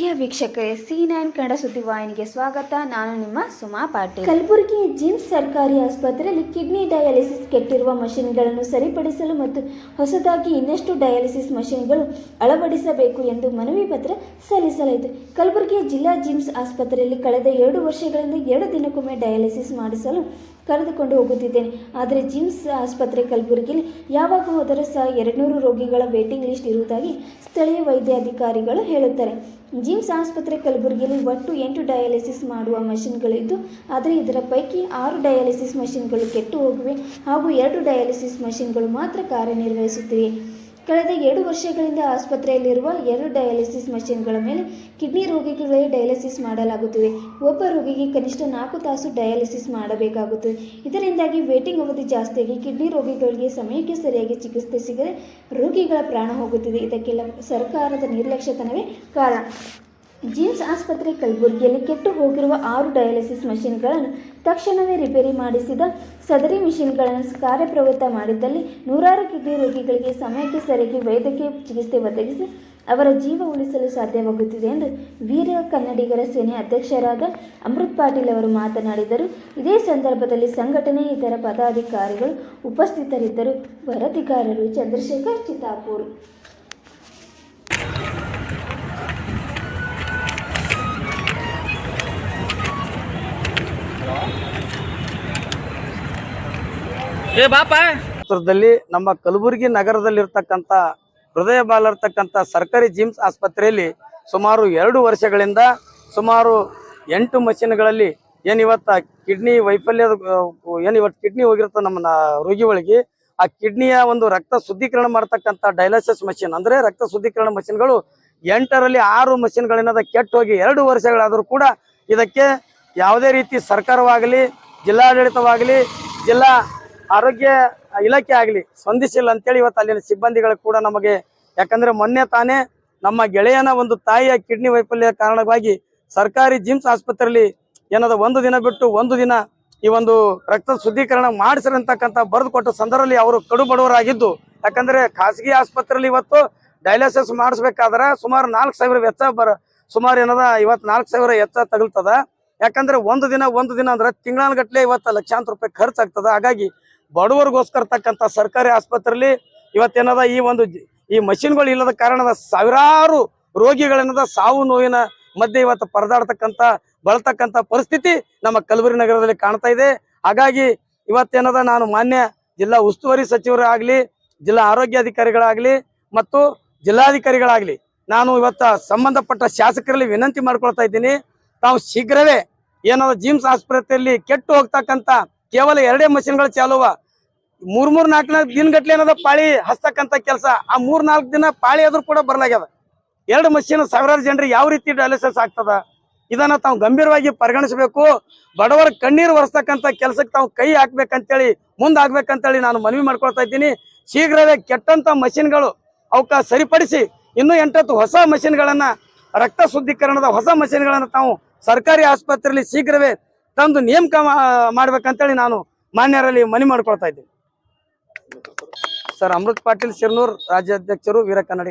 ಪ್ರಿಯ ವೀಕ್ಷಕರೇ C nine Kannada ಸುದ್ದಿವಾಹಿನಿಗೆ ಸ್ವಾಗತ. ನಾನು ನಿಮ್ಮ ಸುಮಾ ಪಾಟೀಲ್. ಕಲಬುರಗಿ ಜಿಮ್ಸ್ ಸರ್ಕಾರಿ ಆಸ್ಪತ್ರೆಯಲ್ಲಿ ಕಿಡ್ನಿ ಡಯಾಲಿಸಿಸ್ ಕೆಟ್ಟಿರುವ ಮಷಿನ್ಗಳನ್ನು ಸರಿಪಡಿಸಲು ಮತ್ತು ಹೊಸದಾಗಿ ಇನ್ನಷ್ಟು ಡಯಾಲಿಸಿಸ್ ಮಷಿನ್ಗಳು ಅಳವಡಿಸಬೇಕು ಎಂದು ಮನವಿ ಪತ್ರ ಸಲ್ಲಿಸಲಾಯಿತು. ಕಲಬುರಗಿ ಜಿಲ್ಲಾ ಜಿಮ್ಸ್ ಆಸ್ಪತ್ರೆಯಲ್ಲಿ ಕಳೆದ ಎರಡು ವರ್ಷಗಳಿಂದ ಎರಡು ದಿನಕ್ಕೊಮ್ಮೆ ಡಯಾಲಿಸಿಸ್ ಮಾಡಿಸಲು ಕರೆದುಕೊಂಡು ಹೋಗುತ್ತಿದ್ದೇನೆ. ಆದರೆ ಜಿಮ್ಸ್ ಆಸ್ಪತ್ರೆ ಕಲಬುರಗಿಯಲ್ಲಿ ಯಾವಾಗ ಹೋದರೂ ಸಹ ಎರಡುನೂರು ರೋಗಿಗಳ ವೇಟಿಂಗ್ ಲಿಸ್ಟ್ ಇರುವುದಾಗಿ ಸ್ಥಳೀಯ ವೈದ್ಯಾಧಿಕಾರಿಗಳು ಹೇಳುತ್ತಾರೆ. ಜಿಮ್ಸ್ ಆಸ್ಪತ್ರೆ ಕಲಬುರಗಿಯಲ್ಲಿ ಒಟ್ಟು ಎಂಟು ಡಯಾಲಿಸಿಸ್ ಮಾಡುವ ಮಷಿನ್ಗಳಿದ್ದು ಆದರೆ ಇದರ ಪೈಕಿ ಆರು ಡಯಾಲಿಸಿಸ್ ಮಷಿನ್ಗಳು ಕೆಟ್ಟು ಹೋಗಿವೆ ಹಾಗೂ ಎರಡು ಡಯಾಲಿಸಿಸ್ ಮಷಿನ್ಗಳು ಮಾತ್ರ ಕಾರ್ಯನಿರ್ವಹಿಸುತ್ತಿವೆ. ಕಳೆದ ಎರಡು ವರ್ಷಗಳಿಂದ ಆಸ್ಪತ್ರೆಯಲ್ಲಿರುವ ಎರಡು ಡಯಾಲಿಸಿಸ್ ಮಷಿನ್ಗಳ ಮೇಲೆ ಕಿಡ್ನಿ ರೋಗಿಗಳಿಗೆ ಡಯಾಲಿಸಿಸ್ ಮಾಡಲಾಗುತ್ತಿದೆ. ಒಬ್ಬ ರೋಗಿಗೆ ಕನಿಷ್ಠ ನಾಲ್ಕು ತಾಸು ಡಯಾಲಿಸಿಸ್ ಮಾಡಬೇಕಾಗುತ್ತದೆ. ಇದರಿಂದಾಗಿ ವೇಟಿಂಗ್ ಅವಧಿ ಜಾಸ್ತಿಯಾಗಿ ಕಿಡ್ನಿ ರೋಗಿಗಳಿಗೆ ಸಮಯಕ್ಕೆ ಸರಿಯಾಗಿ ಚಿಕಿತ್ಸೆ ಸಿಗದೆ ರೋಗಿಗಳ ಪ್ರಾಣ ಹೋಗುತ್ತಿದೆ. ಇದಕ್ಕೆಲ್ಲ ಸರ್ಕಾರದ ನಿರ್ಲಕ್ಷ್ಯತನವೇ ಕಾರಣ. ಜಿಮ್ಸ್ ಆಸ್ಪತ್ರೆ ಕಲಬುರಗಿಯಲ್ಲಿ ಕೆಟ್ಟು ಹೋಗಿರುವ ಆರು ಡಯಾಲಿಸಿಸ್ ಮಷಿನ್ಗಳನ್ನು ತಕ್ಷಣವೇ ರಿಪೇರಿ ಮಾಡಿಸಿದ ಸದರಿ ಮಿಷಿನ್ಗಳನ್ನು ಕಾರ್ಯಪ್ರವೃತ್ತ ಮಾಡಿದ್ದಲ್ಲಿ ನೂರಾರು ಕಿಡ್ನಿ ರೋಗಿಗಳಿಗೆ ಸಮಯಕ್ಕೆ ಸರಿಯಾಗಿ ವೈದ್ಯಕೀಯ ಚಿಕಿತ್ಸೆ ಒದಗಿಸಿ ಅವರ ಜೀವ ಉಳಿಸಲು ಸಾಧ್ಯವಾಗುತ್ತಿದೆ ಎಂದು ವೀರ ಕನ್ನಡಿಗರ ಸೇನೆ ಅಧ್ಯಕ್ಷರಾದ ಅಮೃತ್ ಪಾಟೀಲ್ ಅವರು ಮಾತನಾಡಿದರು. ಇದೇ ಸಂದರ್ಭದಲ್ಲಿ ಸಂಘಟನೆ ಇತರ ಪದಾಧಿಕಾರಿಗಳು ಉಪಸ್ಥಿತರಿದ್ದರು. ವರದಿಗಾರರು ಚಂದ್ರಶೇಖರ್ ಚಿತ್ತಾಪುರ್. ಏ ಬಾಪ. ಚಿತ್ರದಲ್ಲಿ ನಮ್ಮ ಕಲಬುರಗಿ ನಗರದಲ್ಲಿರ್ತಕ್ಕಂಥ ಹೃದಯ ಬಾಲಿರ್ತಕ್ಕಂಥ ಸರ್ಕಾರಿ ಜಿಮ್ಸ್ ಆಸ್ಪತ್ರೆಯಲ್ಲಿ ಸುಮಾರು ಎರಡು ವರ್ಷಗಳಿಂದ ಸುಮಾರು ಎಂಟು ಮಷಿನ್ಗಳಲ್ಲಿ ಏನು ಇವತ್ತ ಕಿಡ್ನಿ ವೈಫಲ್ಯದ, ಏನು ಇವತ್ತು ಕಿಡ್ನಿ ಹೋಗಿರುತ್ತೆ ನಮ್ಮ ರೋಗಿ ರೋಗಿಗಳಿಗೆ ಆ ಕಿಡ್ನಿಯ ಒಂದು ರಕ್ತ ಶುದ್ಧೀಕರಣ ಮಾಡ್ತಕ್ಕಂಥ ಡಯಾಲಿಸಿಸ್ ಮಷಿನ್, ಅಂದ್ರೆ ರಕ್ತ ಶುದ್ಧೀಕರಣ ಮಷಿನ್ಗಳು ಎಂಟರಲ್ಲಿ ಆರು ಮಷಿನ್ಗಳೇನದ ಕೆಟ್ಟು ಹೋಗಿ ಎರಡು ವರ್ಷಗಳಾದರೂ ಕೂಡ ಇದಕ್ಕೆ ಯಾವುದೇ ರೀತಿ ಸರ್ಕಾರವಾಗಲಿ, ಜಿಲ್ಲಾಡಳಿತವಾಗಲಿ, ಜಿಲ್ಲಾ ಆರೋಗ್ಯ ಇಲಾಖೆ ಆಗಲಿ ಸ್ಪಂದಿಸಿಲ್ಲ ಅಂತೇಳಿ ಇವತ್ತು ಅಲ್ಲಿನ ಸಿಬ್ಬಂದಿಗಳು ಕೂಡ ನಮಗೆ, ಯಾಕಂದ್ರೆ ಮೊನ್ನೆ ತಾನೇ ನಮ್ಮ ಗೆಳೆಯನ ಒಂದು ತಾಯಿಯ ಕಿಡ್ನಿ ವೈಫಲ್ಯ ಕಾರಣವಾಗಿ ಸರ್ಕಾರಿ ಜಿಮ್ಸ್ ಆಸ್ಪತ್ರೆಯಲ್ಲಿ ಏನದ ಒಂದು ದಿನ ಬಿಟ್ಟು ಒಂದು ದಿನ ಈ ಒಂದು ರಕ್ತ ಶುದ್ಧೀಕರಣ ಮಾಡಿಸ್ರಿ ಅಂತಕ್ಕಂಥ ಬರೆದು ಕೊಟ್ಟ ಸಂದರ್ಭದಲ್ಲಿ ಅವರು ಕಡು ಬಡವರಾಗಿದ್ದು. ಯಾಕಂದ್ರೆ ಖಾಸಗಿ ಆಸ್ಪತ್ರೆಯಲ್ಲಿ ಇವತ್ತು ಡಯಾಲಿಸಿಸ್ ಮಾಡಿಸ್ಬೇಕಾದ್ರೆ ಸುಮಾರು ನಾಲ್ಕು ಸಾವಿರ ವೆಚ್ಚ ಬರ, ಸುಮಾರು ಏನದ ಇವತ್ತು ನಾಲ್ಕು ಸಾವಿರ ವೆಚ್ಚ ತಗಲ್ತದ. ಯಾಕಂದ್ರೆ ಒಂದು ದಿನ ಒಂದು ದಿನ ಅಂದ್ರೆ ತಿಂಗಳಾನ್ಗಟ್ಲೆ ಇವತ್ತು ಲಕ್ಷಾಂತರ ರೂಪಾಯಿ ಖರ್ಚಾಗ್ತದ. ಹಾಗಾಗಿ ಬಡವರಿಗೋಸ್ಕರ ತಕ್ಕಂಥ ಸರ್ಕಾರಿ ಆಸ್ಪತ್ರೆಯಲ್ಲಿ ಇವತ್ತೇನದ ಈ ಒಂದು ಈ ಮಷಿನ್ಗಳು ಇಲ್ಲದ ಕಾರಣದ ಸಾವಿರಾರು ರೋಗಿಗಳೇನದ ಸಾವು ನೋವಿನ ಮಧ್ಯೆ ಇವತ್ತು ಪರದಾಡ್ತಕ್ಕಂಥ ಬಳತಕ್ಕಂಥ ಪರಿಸ್ಥಿತಿ ನಮ್ಮ ಕಲಬುರಗಿ ನಗರದಲ್ಲಿ ಕಾಣ್ತಾ ಇದೆ. ಹಾಗಾಗಿ ಇವತ್ತೇನದ ನಾನು ಮಾನ್ಯ ಜಿಲ್ಲಾ ಉಸ್ತುವಾರಿ ಸಚಿವರಾಗಲಿ ಜಿಲ್ಲಾ ಆರೋಗ್ಯಾಧಿಕಾರಿಗಳಾಗಲಿ ಮತ್ತು ಜಿಲ್ಲಾಧಿಕಾರಿಗಳಾಗಲಿ ನಾನು ಇವತ್ತ ಸಂಬಂಧಪಟ್ಟ ಶಾಸಕರಲ್ಲಿ ವಿನಂತಿ ಮಾಡ್ಕೊಳ್ತಾ ಇದ್ದೀನಿ. ತಾವು ಶೀಘ್ರವೇ ಏನಾದ್ರು ಜಿಮ್ಸ್ ಆಸ್ಪತ್ರೆಯಲ್ಲಿ ಕೆಟ್ಟು ಹೋಗ್ತಕ್ಕಂಥ ಕೇವಲ ಎರಡೇ ಮಷಿನ್ಗಳು ಚಾಲುವ. ಮೂರ್ ಮೂರ್, ನಾಲ್ಕು ನಾಲ್ಕು ದಿನಗಟ್ಲೆ ಏನದ ಪಾಳಿ ಹಸ್ತಕ್ಕಂತ ಕೆಲಸ. ಆ ಮೂರ್, ನಾಲ್ಕು ದಿನ ಪಾಳಿ ಆದ್ರೂ ಕೂಡ ಬರ್ಲಾಗ್ಯದ. ಎರಡು ಮಷಿನ್ ಸಾವಿರಾರು ಜನರಿಗೆ ಯಾವ ರೀತಿ ಡಯಾಲಿಸಿಸ್ ಆಗ್ತದ? ಇದನ್ನ ತಾವು ಗಂಭೀರವಾಗಿ ಪರಿಗಣಿಸಬೇಕು. ಬಡವರ ಕಣ್ಣೀರು ಒರೆಸ್ತಕ್ಕಂಥ ಕೆಲಸಕ್ಕೆ ತಾವು ಕೈ ಹಾಕ್ಬೇಕಂತೇಳಿ, ಮುಂದೆ ಆಗ್ಬೇಕಂತೇಳಿ ನಾನು ಮನವಿ ಮಾಡ್ಕೊಳ್ತಾ ಇದ್ದೀನಿ. ಶೀಘ್ರವೇ ಕೆಟ್ಟಂತ ಮಷಿನ್ಗಳು ಅವಕ್ಕ ಸರಿಪಡಿಸಿ, ಇನ್ನೂ ಎಂಟತ್ತು ಹೊಸ ಮಷಿನ್ಗಳನ್ನ ರಕ್ತ ಶುದ್ಧೀಕರಣದ ಹೊಸ ಮಷಿನ್ಗಳನ್ನ ತಾವು ಸರ್ಕಾರಿ ಆಸ್ಪತ್ರೆಯಲ್ಲಿ ಶೀಘ್ರವೇ ತಂದು ನೇಮಕ ಮಾಡ್ಬೇಕಂತೇಳಿ ನಾನು ಮಾನ್ಯರಲ್ಲಿ ಮನವಿ ಮಾಡ್ಕೊಳ್ತಾ ಇದ್ದೀನಿ. ಸರ್, ಅಮೃತ್ ಪಾಟೀಲ್ ಶಿರ್ನೂರ್ ರಾಜ್ಯಾಧ್ಯಕ್ಷರು ವೀರ ಕನ್ನಡಿ